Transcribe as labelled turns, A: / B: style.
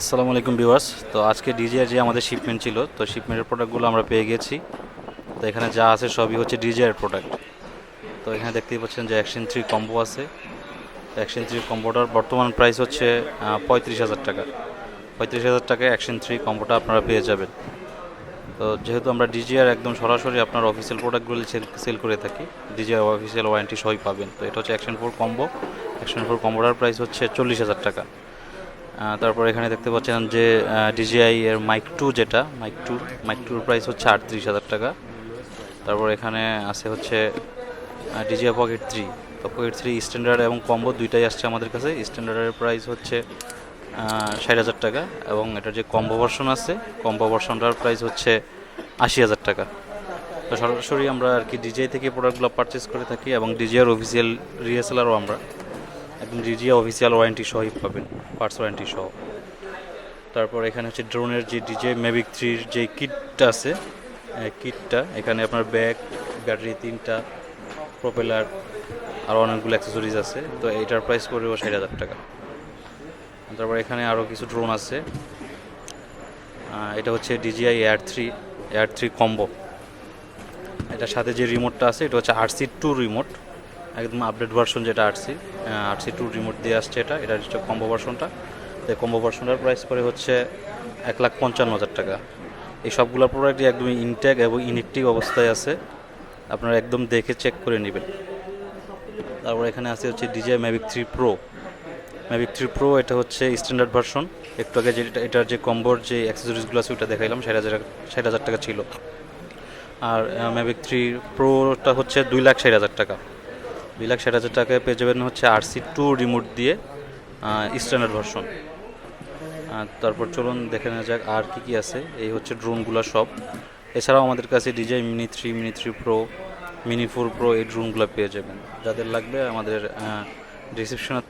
A: আসসালামু আলাইকুম ভিউয়ার্স। তো আজকে ডিজিআর যে আমাদের শিপমেন্ট ছিল, তো শিপমেন্টের প্রোডাক্টগুলো আমরা পেয়ে গেছি। তো এখানে যা আছে সবই হচ্ছে ডিজিআর প্রোডাক্ট তো এখানে দেখতেই পাচ্ছেন যে অ্যাকশন থ্রি কম্বো আছে। অ্যাকশন থ্রি কম্বোটার বর্তমান প্রাইস হচ্ছে পঁয়ত্রিশ হাজার টাকা। পঁয়ত্রিশ হাজার টাকায় অ্যাকশন থ্রি কম্বোটা আপনারা পেয়ে যাবেন। তো যেহেতু আমরা ডিজিআর একদম সরাসরি আপনার অফিসিয়াল প্রোডাক্টগুলো সেল সেল করে থাকি ডিজিআর অফিসিয়াল ওয়ারেন্টি সবই পাবেন। তো এটা হচ্ছে action four combo action four কম্বোটার price হচ্ছে চল্লিশ হাজার টাকা। তারপর এখানে দেখতে পাচ্ছেন যে ডিজিআই এর মাইক টু যেটা মাইক টু মাইক টুর প্রাইস হচ্ছে আটত্রিশ হাজার টাকা। তারপর এখানে আছে হচ্ছে ডিজিআই পকেট থ্রি তো পকেট থ্রি স্ট্যান্ডার্ড এবং কম্বো দুইটাই আসছে আমাদের কাছে। স্ট্যান্ডার্ডের প্রাইস হচ্ছে ষাট হাজার টাকা এবং এটার যে কম্বো ভার্সন আছে কম্বো ভার্সনটার প্রাইস হচ্ছে আশি হাজার টাকা। তো সরাসরি আমরা আর কি ডিজিআই থেকে প্রোডাক্টগুলো পারচেস করে থাকি এবং ডিজিআর অফিসিয়াল রিএসএলারও আমরা একদম ডিজিআই অফিসিয়াল ওয়ারেন্টি সহই পাবেন পার্টস ওয়ারেন্টি সহ। তারপর এখানে হচ্ছে ড্রোনের যে ডিজে মেভিক থ্রির যে কিটটা আছে কিটটা এখানে আপনার ব্যাগ ব্যাটারি তিনটা প্রোপেলার আরও অনেকগুলো অ্যাক্সেসরিজ আছে। তো এটার প্রাইস পড়বে ষাট হাজার টাকা। তারপর এখানে আরও কিছু ড্রোন আছে। এটা হচ্ছে DJI air three air three combo এটার সাথে যে রিমোটটা আছে, এটা হচ্ছে আরসি টু রিমোট একদম আপডেট ভার্সন যেটা আরসি আরসি টু রিমোট দিয়ে আসছে এটা এটা হচ্ছে কম্বো ভার্সনটা তো কম্বো ভার্সনটার প্রাইস পড়ে হচ্ছে এক লাখ পঞ্চান্ন হাজার টাকা। এই সবগুলো প্রোডাক্টই একদম ইনটেক এবং ইনেকটিভ অবস্থায় আছে। আপনারা একদম দেখে চেক করে নেবেন। তারপর এখানে আছে হচ্ছে DJ Mavic three pro Mavic three pro এটা হচ্ছে স্ট্যান্ডার্ড ভার্সন একটু আগে যেটা এটার যে কম্বোর যে অ্যাক্সেসরিজগুলো আছে ওটা দেখাইলাম, ষাট হাজার ষাট হাজার টাকা ছিল। আর ম্যাভিক থ্রি প্রোটা হচ্ছে দুই লাখ ষাট হাজার টাকা। দুই লাখ ষাট হাজার টাকায় পেয়ে যাবেন হচ্ছে আরসি টু রিমোট দিয়ে স্ট্যান্ডার্ড ভার্সন তারপর চলুন দেখে নেওয়া যাক আর কি কি আছে। এই হচ্ছে ড্রোনগুলো সব। এছাড়াও আমাদের কাছে DJI mini three mini three pro mini four pro এই ড্রোনগুলো পেয়ে যাবেন। যাদের লাগবে আমাদের রিসেপশনে